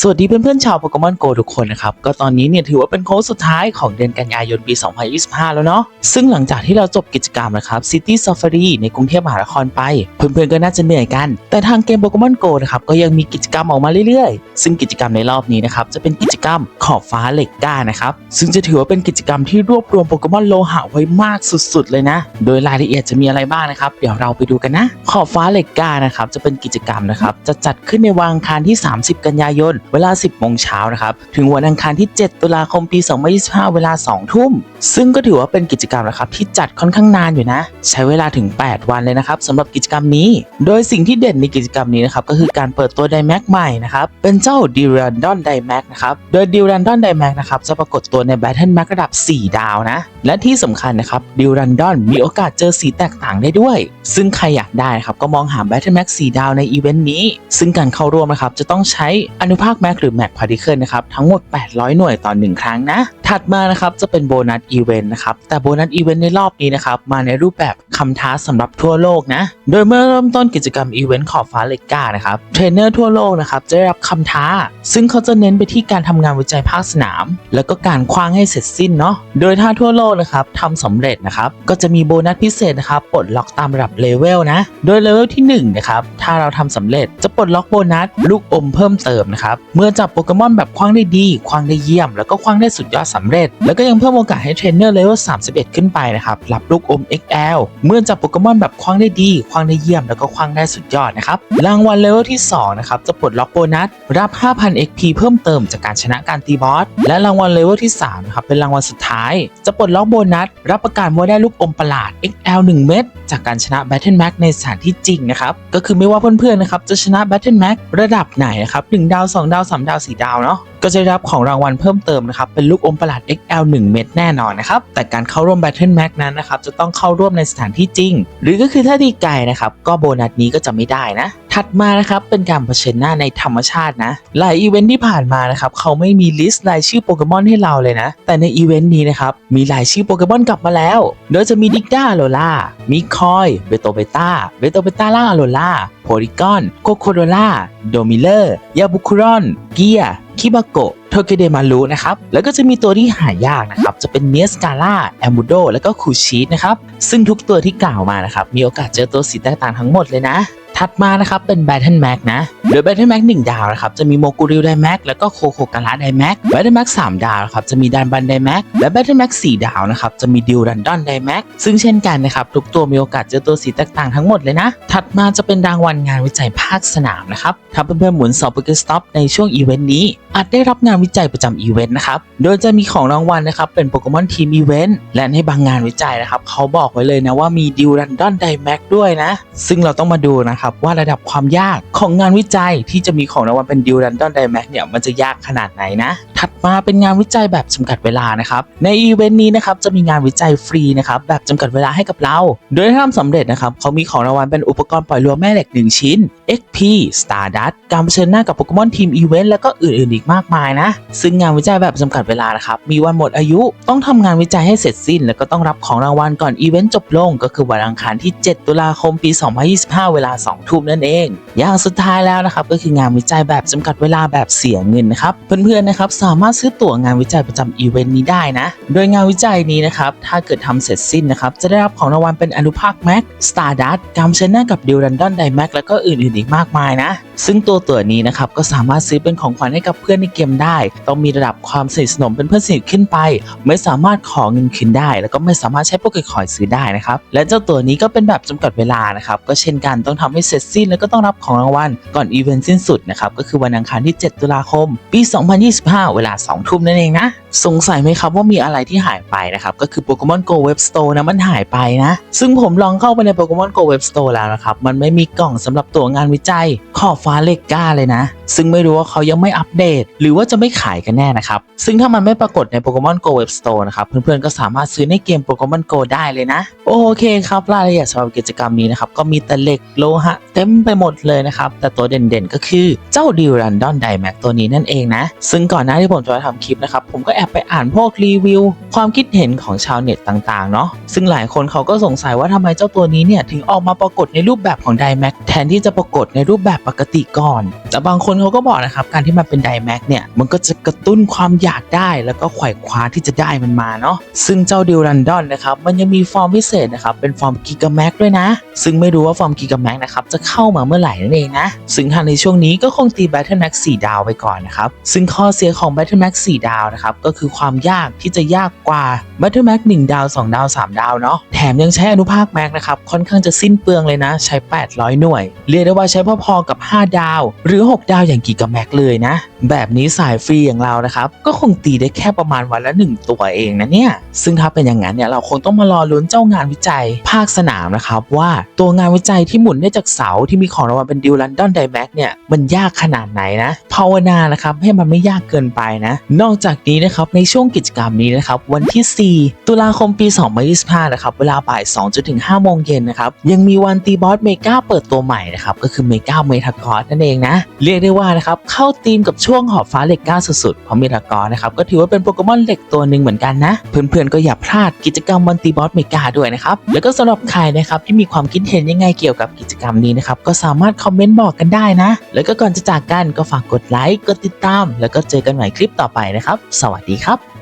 สวัสดีเพื่อนๆชาวโปเกมอนโกทุกคนนะครับ ก็ตอนนี้เนี่ยถือว่าเป็นโค้งสุดท้ายของเดือนกันยายนปี 2025 แล้วเนาะซึ่งหลังจากที่เราจบกิจกรรมนะครับ City Safari ในกรุงเทพมหานครไป เพื่อนๆก็น่าจะเหนื่อยกัน แต่ทางเกมโปเกมอนโกนะครับก็ยังมีกิจกรรมออกมาเรื่อยๆ ซึ่งกิจกรรมในรอบนี้นะครับจะเป็นกิจกรรมขอบฟ้าเหล็กก้านะครับซึ่งจะถือว่าเป็นกิจกรรมที่รวบรวมโปเกมอนโลหะไว้มากสุดๆเลยนะ โดยรายละเอียดจะมีอะไรบ้างนะครับเดี๋ยวเราไปดูกันนะ ขอบฟ้าเหล็กก้านะครับจะเป็นกิจกรรมนะครับจะจัดขึ้นในวันอังคารที่ 30 กันยายนเวลา 10โมงเช้านะครับ ถึงวันอังคารที่ 7 ตุลาคมปี 2025 เวลา 2 ทุ่ม ซึ่งก็ถือว่าเป็นกิจกรรมนะครับที่จัดค่อนข้างนานอยู่นะ ใช้เวลาถึง 8 วันเลยนะครับสำหรับกิจกรรมนี้ โดยสิ่งที่เด่นในกิจกรรมนี้นะครับก็คือการเปิดตัวไดแม็กใหม่นะครับเป็นเจ้าดิรันดอนไดแม็กนะครับโดยดิรันดอนไดแม็กนะครับจะปรากฏตัวในแบทเทิลแม็กระดับ 4 ดาวนะและที่สำคัญนะครับดิรันดอนมีโอกาสเจอสีแตกต่างได้ด้วย ซึ่งใครอยากได้ครับก็มองหาแบทเทิลแม็ก4ดาวในอีเวนต์นี้ ซึ่งการเข้าร่วมนะครับจะต้องใช้อนุภาภาคแม็กหรือแม็กพาร์ติเคิลนะครับทั้งหมด 800 หน่วยต่อ 1 ครั้งนะ ถัดมานะครับจะเป็นโบนัสอีเวนต์นะครับแต่โบนัสอีเวนต์ในรอบนี้นะครับมาในรูปแบบคำท้าสำหรับทั่วโลกนะโดยเมื่อเริ่มต้นกิจกรรมอีเวนต์ขอบฟ้าเลกกานะครับเทรนเนอร์ทั่วโลกนะครับจะได้รับคำท้า ซึ่งเขาจะเน้นไปที่การทำงานวิจัยภาคสนาม แล้วก็การคว้างให้เสร็จสิ้นเนาะโดยถ้าทั่วโลกนะครับทำสำเร็จนะครับก็จะมีโบนัสพิเศษนะครับปลดล็อกตามระดับเลเวลนะโดยเลเวลที่1นะครับถ้าเราทำสำเร็จจะปลดล็อกโบนัสลูกอมเพิ่มเติมนะครับเมื่อจับโปเกมอนแบบคว้างได้ดีคว้างได้เยี่ยม แล้วก็คว้างได้สุดยอดสำเร็จ แล้วก็ยังเพิ่มโอกาสให้เทรนเนอร์เลเวล31 ขึ้นไปนะครับรับลูกอม XL เมื่อจับโปเกมอนแบบคว้างได้ดีคว้างได้เยี่ยมแล้วก็คว้างได้สุดยอดนะครับรางวัลเลเวลที่2นะครับจะปลดล็อกโบนัสรับ 5,000 XP เพิ่มเติมจากการชนะการตีบอสและรางวัลเลเวลที่3นะครับเป็นรางวัลสุดท้าย จะปลดล็อกโบนัสรับประกาศว่าได้ลูกอมประหลาด XL 1 เม็ดจากการชนะ Battle Max ในสถานที่จริงนะครับก็คือไม่ว่าเพื่อนๆนะครับจะชนะ Battle Max ระดับไหนนะครับ1ดาว 2 ดาว 3 ดาว 4 ดาวเนาะ ก็จะได้รับของรางวัลเพิ่มเติมนะครับ เป็นลูกอมประหลาด XL 1 เม็ดแน่นอนนะครับ แต่การเข้าร่วม Battle Max นั้นนะครับ จะต้องเข้าร่วมในสถานที่จริง หรือก็คือถ้าดีไกลนะครับ ก็โบนัสนี้ก็จะไม่ได้นะ ถัดมานะครับเป็นการเผชิญหน้าในธรรมชาตินะ หลายอีเวนท์ที่ผ่านมานะครับเขาไม่มีลิสต์รายชื่อโปเกมอนให้เราเลยนะ แต่ในอีเวนต์นี้นะครับมีรายชื่อโปเกมอนกลับมาแล้ว โดยจะมีดิกด้าโลล่ามีคอยเบโตเบต้าเบโตเบต้าล่างอโลล่าโพลิกอนโคโคโดล่าโดมิเลอร์ยาบุคุรอน เกียคิบาโกะโทเกเดมารุนะครับ แล้วก็จะมีตัวที่หายากนะครับ จะเป็นเนียสกาล่าแอมบูโด แล้วก็คูชีสนะครับ ซึ่งทุกตัวที่กล่าวมานะครับ มีโอกาสเจอตัวสีแตกต่างทั้งหมดเลยนะ ถัดมานะครับเป็น Battle Max นะ โดย Battle Max 1ดาวนะครับจะมีโมกูริลไดแม็กแล้วก็โคโคกา a าไดแม็ก Battle Max 3ดาวนะครับจะมีดันบันไดแม็กและ Battle Max 4ดาวนะครับจะมีดิวรันดอนไดแม็กซึ่งเช่นกันนะครับทุกตัวมีโอกาสเจอตัวสีแตกต่างทั้งหมดเลยนะ ถัดมาจะเป็นรางวัลงานวิจัยภาคสนามนะครับถ้าเพื่อนๆหมุนสอบโปเกสต็อปในช่วงอีเวนต์นี้อาจได้รับงานวิจัยประจำอีเวนต์นะครับโดยจะมีของรางวัลนะครับเป็นโปเกมอนทีมอีเวนต์และในบางงานวิจัยนะครับเขาบอกไว้เลยนะว่ามีดิวรันดอนไดแม็กด้วยนะ ซึ่งเราต้องมาดูนะครับว่าระดับความยากของงานวิจัยที่จะมีของรางวัลเป็นดิวรันดอนไดแม็กเนี่ยมันจะยากขนาดไหนนะถัดมาเป็นงานวิจัยแบบจำกัดเวลานะครับ ในอีเวนต์นี้นะครับจะมีงานวิจัยฟรีนะครับแบบจำกัดเวลาให้กับเรา โดยถ้าทำสำเร็จนะครับเขามีของรางวัลเป็นอุปกรณ์ปล่อยรัวแม่เหล็ก 1 ชิ้น XP Stardust การเผชิญหน้ากับโปเกมอนทีมอีเวนต์แล้วก็อื่นๆอีกมากมายนะ ซึ่งงานวิจัยแบบจำกัดเวลานะครับมีวันหมดอายุ ต้องทำงานวิจัยให้เสร็จสิ้น แล้วก็ต้องรับของรางวัลก่อนอีเวนต์จบลง ก็คือวันอังคารที่ 7 ตุลาคมปี 2025 เวลา 2 ทุ่มนั่นเอง อย่างสุดท้ายแล้วนะครับก็คืองานวิจัยแบบจำกัดเวลาแบบเสียเงินนะครับเพื่อนๆนะครับสามารถซื้อตั๋วงานวิจัยประจำอีเวนต์นี้ได้นะ โดยงานวิจัยนี้นะครับ ถ้าเกิดทำเสร็จสิ้นนะครับ จะได้รับของรางวัลเป็นอนุภาคแม็กสตาร์ดัตกามเชนน่ากับดิวรันดอนไดแม็กแล้วก็อื่นๆอีกมากมายนะ ซึ่งตัวตั๋วนี้นะครับก็สามารถซื้อเป็นของขวัญให้กับเพื่อนในเกมได้ ต้องมีระดับความสนิทสนมเป็นเพื่อนสนิทขึ้นไป ไม่สามารถขอเงินคืนได้ แล้วก็ไม่สามารถใช้โปเกคอยซื้อได้นะครับและเจ้าตัวนี้ก็เป็นแบบจำกัดเวลานะครับก็เช่นกันต้องทำให้เสร็จสิ้นแล้วก็ต้องรับของรางวัลก่อนอีเวนต์สิ้นสุดนะครับก็คือวันอังคารที่ 7 ตุลาคม ปี 2025 เวลา 2 ทุ่มนั่นเองนะสงสัยไหมครับว่ามีอะไรที่หายไปนะครับก็คือ Pokemon Go Web Store นะมันหายไปนะ ซึ่งผมลองเข้าไปใน Pokemon Go Web Store แล้วนะครับมันไม่มีกล่องสำหรับตัวงานวิจัยขอบฟ้าเลกก้าเลยนะ ซึ่งไม่รู้ว่าเขายังไม่อัปเดต หรือว่าจะไม่ขายกันแน่นะครับ ซึ่งถ้ามันไม่ปรากฏใน Pokemon Go Web Store นะครับ เพื่อนๆ ก็สามารถซื้อในเกม Pokemon Go ได้เลยนะ โอเคครับ รายละเอียดสำหรับกิจกรรมนี้นะครับ ก็มีแต่เหล็กโลหะเต็มไปหมดเลยนะครับ แต่ตัวเด่นๆ ก็คือเจ้าดิวรันดอนไดแม็กตัวนี้นั่นเองนะ ซึ่งก่อนหน้าที่ผมจะมาทำคลิปนะครับ ผมก็แอบไปอ่านพวกรีวิว ความคิดเห็นของชาวเน็ตต่างๆ เนาะซึ่งหลายคนเขาก็สงสัยว่าทำไมเจ้าตัวนี้เนี่ยถึงออกมาปรากฏในรูปแบบของไดแม็กแทนที่จะปรากฏในรูปแบบปกติก่อน แต่บางคนเขาก็บอกนะครับ การที่มันเป็นไดแม็กเนี่ย มันก็จะกระตุ้นความอยากได้แล้วก็ไขว่คว้าที่จะได้มันมาเนาะ ซึ่งเจ้าดิวรันดอนนะครับ มันยังมีฟอร์มพิเศษนะครับ เป็นฟอร์มกิกาแม็กด้วยนะ ซึ่งไม่รู้ว่าฟอร์มกิกาแม็กนะครับ จะเข้ามาเมื่อไหร่นั่นเองนะ ซึ่งทางในช่วงนี้ก็คงตี Battle Max 4ดาวไปก่อนนะครับ ซึ่งข้อเสียของ Battle Max 4ดาวนะครับ ก็คือความยากที่จะยากกว่า Battle Max 1ดาว 2 ดาว 3 ดาวเนาะ แถมยังใช้อนุภาคแม็กนะครับ ค่อนข้างจะสิ้นเปลืองเลยนะ ใช้ 800 หน่วย เรียกได้ว่าใช้พอๆกับ 5ดาว หรือ 6 ดาวอย่างกิกาแม็กเลยนะ แบบนี้สายฟรีอย่างเรานะครับก็คงตีได้แค่ประมาณวันละ 1 ตัวเองนะเนี่ย ซึ่งถ้าเป็นอย่างนั้นเนี่ยเราคงต้องมารอลุ้นเจ้างานวิจัย ภาคสนามนะครับว่าตัวงานวิจัยที่หมุนได้จากเสาที่มีของรางวัลเป็นดิวลันดอนไดแม็กเนี่ยมันยากขนาดไหนนะ ภาวนานะครับให้มันไม่ยากเกินไปนะ นอกจากนี้นะครับในช่วงกิจกรรมนี้นะครับวันที่ 4 ตุลาคมปี 2025 นะครับเวลาบ่าย2จนถึง5โมงเย็นนะครับยังมีวันตีบอสเมกาเปิดตัวใหม่นะครับก็คือเมกาเมทากอสนั่นเองนะ เรียกได้ว่านะครับเข้าธีมกับช่วงหอบฟ้าเหล็กก้าสุดๆเพราะเมทากอสนะครับก็ถือว่าเป็นโปเกมอนเหล็กตัวหนึ่งเหมือนกันนะ เพื่อนๆก็อย่าพลาดกิจกรรมวันตีบอสเมกาด้วยนะครับแล้วก็สำหรับใครนะครับที่มีความคิดเห็นยังไงเกี่ยวกับกิจกรรมนี้นะครับก็สามารถคอมเมนต์บอกกันได้นะ แล้วก็ก่อนจะจากกันก็ฝากกดไลค์ กดติดตาม แล้วก็เจอกันใหม่คลิปต่อไปนะครับ สวัสดีครับ